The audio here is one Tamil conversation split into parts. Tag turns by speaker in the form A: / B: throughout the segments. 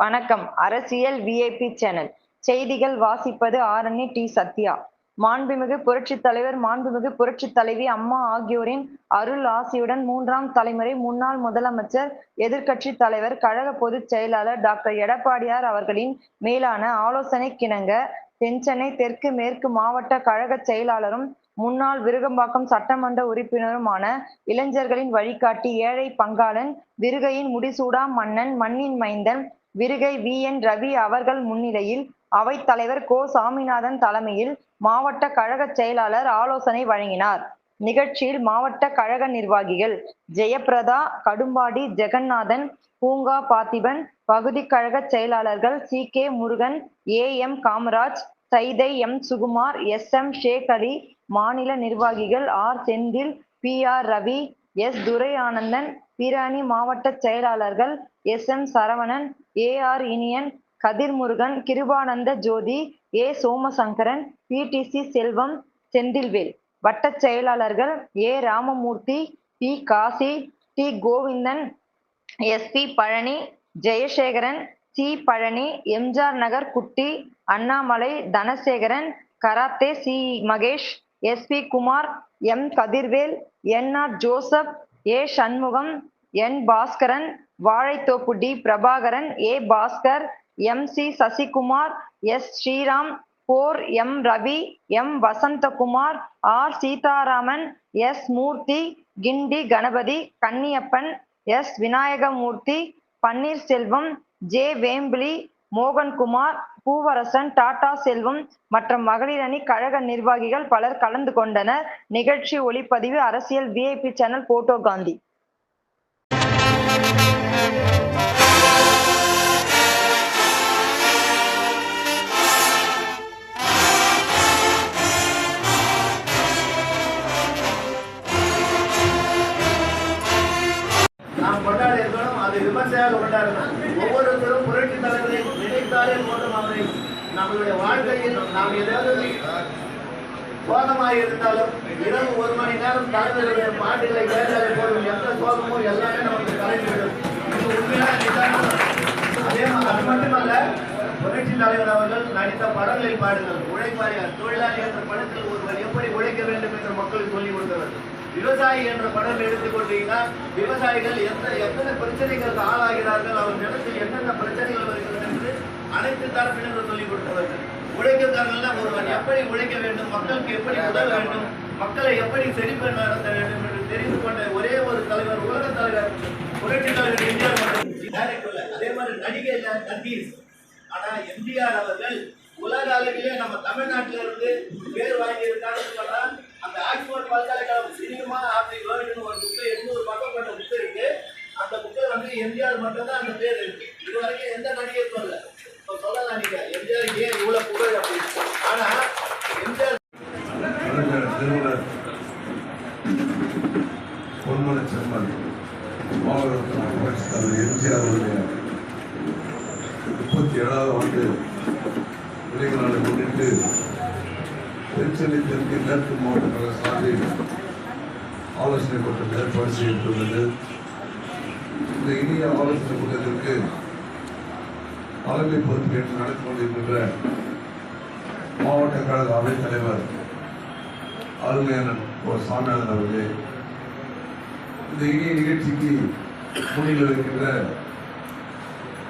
A: வணக்கம். அரசியல் விஐபி சேனல் செய்திகள் வாசிப்பது ஆரணி டி. சத்யா. மாண்புமிகு புரட்சி தலைவர் மாண்புமிகு புரட்சி தலைவி அம்மா ஆகியோரின் அருள் ஆசியுடன் மூன்றாம் தலைமுறை முன்னாள் முதலமைச்சர் எதிர்க்கட்சி தலைவர் கழக பொதுச் செயலாளர் டாக்டர் எடப்பாடியார் அவர்களின் மேலான ஆலோசனை கிணங்க தென்சென்னை தெற்கு மேற்கு மாவட்ட கழக செயலாளரும் முன்னாள் விருகம்பாக்கம் சட்டமன்ற உறுப்பினருமான இளைஞர்களின் வழிகாட்டி ஏழை பங்காளன் விருகையின் முடிசூடா மன்னன் மண்ணின் மைந்தன் விருகை வி. என். ரவி அவர்கள் முன்னிலையில் அவைத்தலைவர் கோ. சாமிநாதன் தலைமையில் மாவட்ட கழக செயலாளர் ஆலோசனை வழங்கினார். நிகழ்ச்சியில் மாவட்ட கழக நிர்வாகிகள் ஜெயபிரதா கடும்பாடி ஜெகநாதன் பூங்கா பார்த்திபன் பகுதி கழக செயலாளர்கள் C. K. Murugan A. M. Kamaraj Saidai M. Sukumar S. M. Sheikh Ali மாநில நிர்வாகிகள் R. Senthil P. R. Ravi S Durai Anandan பிராணி மாவட்ட செயலாளர்கள் S M Saravanan A R Iniyan Kathirmurugan Kirubananda Jothi A Somasankaran PTC Selvam Senthilvel. வட்ட செயலாளர்கள் A Ramamoorthy P Kasi T Govindan S P Palani Jayasekaran C Palani MGR Nagar Kutty Annamalai Dhanasekaran karate C Mahesh S P Kumar M. Kathirvel N. R. Joseph A. Shanmugam N. Baskaran Vazhaithoppu T. Prabhakaran A. Baskar M. C. Sasikumar S. Sriram bore M. Ravi M. Vasanthakumar R. Seetharaman S. Moorthy Guindy Ganapathi Kanniyappan S. Vinayagamoorthy Panneerselvam J. Vembili Mohankumar Poovarasan Tata Selvam மற்றும் மகளிர் அணி கழக நிர்வாகிகள் பலர் கலந்து கொண்டனர். நிகழ்ச்சி ஒளிப்பதிவு அரசியல் விஐபி சேனல் போட்டோ காந்தி.
B: விமர்சையாக கொண்டாடணும் ஒவ்வொருத்தரும் புரட்சி தலைவரை நினைத்தாலே போதும் அவரை. நம்மளுடைய வாழ்க்கையில் நாம் ஏதாவது சோகமாக இருந்தாலும் இரவு ஒரு மணி நேரம் தலைவர்களுடைய பாட்டுகளை கேட்டாலே போதும். எந்த சோகமோ எல்லாமே நமக்கு கலைந்துவிடும். இது உண்மையான நிதானம். அதே அது மட்டுமல்ல புரட்சி தலைவர் அவர்கள் நடித்த படங்களில் பாடுங்கள். உழைப்பாளியார் தொழிலாளி என்ற படத்தில் ஒருவர் எப்படி உழைக்க வேண்டும் என்று மக்களுக்கு சொல்லிக் கொடுத்தவர் விவசாயி என்ற படம் எடுத்துக்கொண்டீங்கன்னா விவசாயிகள் எந்த எத்தனை பிரச்சனைகளுக்கு ஆளாகிறார்கள் அவர் நிலத்தில் என்னென்ன பிரச்சனைகள் வருகிறது என்று அனைத்து தரப்பினரும் சொல்லிக் கொடுத்தவர்கள். உழைக்கக்காரர்கள்னா ஒருவர் எப்படி உழைக்க வேண்டும் மக்களுக்கு எப்படி உதவ வேண்டும் மக்களை எப்படி செழிப்ப நடத்த வேண்டும் என்று தெரிந்து கொண்ட ஒரே ஒரு தலைவர் உலக தலைவர் புரட்சி தலைவர் எம்ஜிஆர் மட்டும். அதே மாதிரி நடிகை இல்ல, நர்கீஸ் ஆனா எம்ஜிஆர் அவர்கள் உலக அளவிலே நம்ம தமிழ்நாட்டில இருந்து பேர் வாங்கி இருக்காருன்னு சொன்னா அந்த ஆக்ஸ்போர்ட் பல்கலைக்கழகம் சினிமா ஆஃப் வேர்ல்டுன்னு ஒரு புக்கு எண்ணூறு பக்கம் கொண்ட புக்கு இருக்கு. அந்த புக்கு வந்து எம்ஜிஆர் மட்டும்தான் அந்த பேர் இருக்கு. இது வரைக்கும் எந்த நடிகர் சொல்ல இப்போ சொல்லலாம் நீங்க. எம்ஜிஆர் ஏன் இவ்வளவு புகழ் அப்படின்னு. ஆனா எம்ஜிஆர்
C: பொன்மன செம்மன் மாவட்ட புரட்சித் முப்பத்தி ஏழாவது ஆண்டு நினைவு நாளை முன்னிட்டு தென்சென்னை தெற்கு மேற்கு மாவட்ட சார்பில் ஆலோசனை கூட்டம் ஏற்பாடு செய்யப்பட்டுள்ளது இந்த இனிய ஆலோசனை கூட்டத்திற்கு தலைமை பொறுப்பேற்று நடத்தி கொண்டிருக்கின்ற மாவட்ட கழக அவைத் தலைவர் அருமையான ஒரு சாமியாளர் அவர்களே இந்த இனிய நிகழ்ச்சிக்கு முன்னில் இருக்கின்ற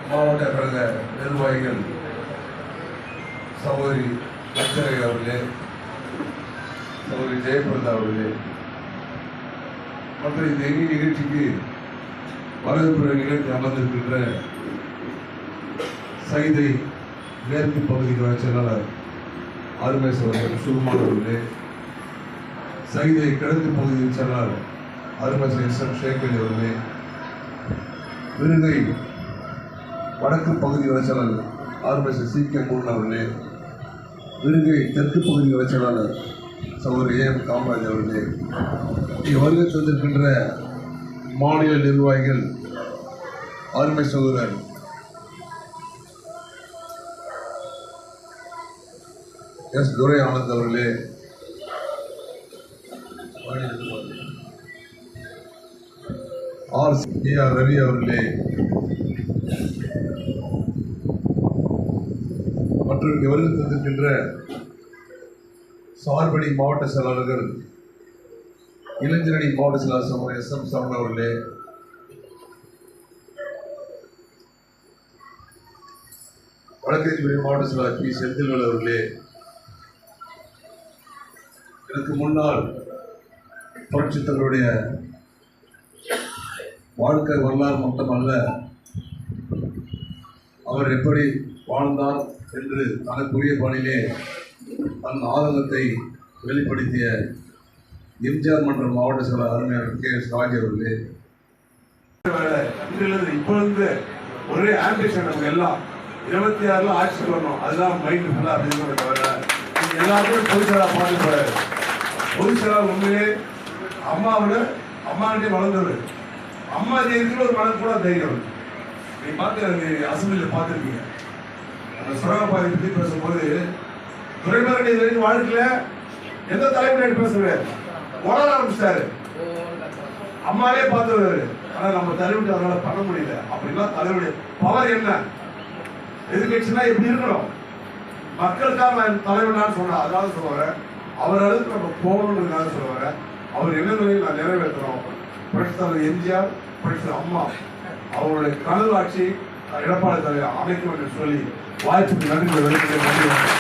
C: மாவட்ட கழக நிர்வாகிகள் சகோதரி அச்சரை அவர்களே சகோதரி ஜெயபிரதா அவர்களே மற்ற இந்த இனிய நிகழ்ச்சிக்கு வரவேற்புரை நிகழ்ச்சி அமர்ந்திருக்கின்ற சைதை மேற்கு பகுதி செயலாளர் அருமேஸ்வரர் சகோதரர் சுகுமார் அவர்களே சைதை கிழக்கு பகுதியின் செயலாளர் அருமை எஸ் எம் அவர்களே விருகை வடக்கு பகுதி வளர்ச்சியாளர் அருமை சி கே மூர்ணன் அவர்களே விருங்கை தெற்கு பகுதி வளர்ச்சியாளர் சகோதரர் ஏ எம் காமராஜ் அவர்களே இங்கே வருகை தந்திருக்கின்ற மாநில நிர்வாகிகள் அருமை சகோதரர் எஸ் துரை ஆனந்த் அவர்களே ஆர் சி ஆர் ரவி அவர்களே
D: மற்றும் இங்கே வருகை தந்திருக்கின்ற சார்படி மாவட்ட செயலாளர்கள் இளைஞரணி மாவட்ட செயலாளர் சமூக எஸ் எம் சரவண அவர்களே வழக்கறிஞர் மாவட்ட செயலாளர் பி. செந்தில்வேல் அவர்களே இதற்கு முன்னால் புரட்சித் வாழ்க்கை வரலாறு மட்டுமல்ல அவர் எப்படி வாழ்ந்தார் என்று தனக்குரிய பணியிலே தன் ஆதங்கத்தை வெளிப்படுத்திய எம்ஜிஆர் மன்ற மாவட்ட செயலாளர் அருமையாளர் கே எஸ் ராஜ் அவர்களே.
C: இதிலிருந்து இப்போ ஒரே ஆம்பிஷன் நமக்கு எல்லாம். இருபத்தி ஆறுல ஆட்சி வரணும் அதுதான் மைண்ட் ஃபுல்லா அப்படின்னு தவிர எல்லாருமே எல்லாருக்கும் பொதுச்செயலா பார்த்து போறாரு பொதுச்செயலா உண்மையே அம்மாவோட அம்மாகிட்டே வளர்ந்தவர். அம்மா ஜெயிக்கிற ஒரு மனது கூட தைரியம் நீ பார்த்து அசம்பிளியில் பார்த்துருக்கீங்க. அந்த சுரங்கப்பாதை பற்றி பேசும்போது துறைமுறை இது வரைக்கும் வாழ்க்கையில எந்த தலைமுறை பேசுறாரு உடல ஆரம்பிச்சிட்டாரு. அம்மாவே பார்த்துருவாரு ஆனா நம்ம தலைவிட்டு அதனால பண்ண முடியல. அப்படின்னா தலைவருடைய பவர் என்ன? எதிர்கட்சினா எப்படி இருக்கணும்? மக்களுக்காக நான் தலைவனான்னு சொன்னேன் அதாவது சொல்ல அவர் அளவுக்கு நம்ம போகணுன்றதுக்காக சொல்ல அவர் எண்ணங்களையும் நான் நிறைவேற்றணும்? புரட்சி தலைவர் எம்ஜிஆர் புரட்சி அம்மா அவருடைய கனவு ஆட்சி எடப்பாடி தலைவர் அமைக்கும் என்று சொல்லி வாய்ப்புக்கு நன்றி நன்றி.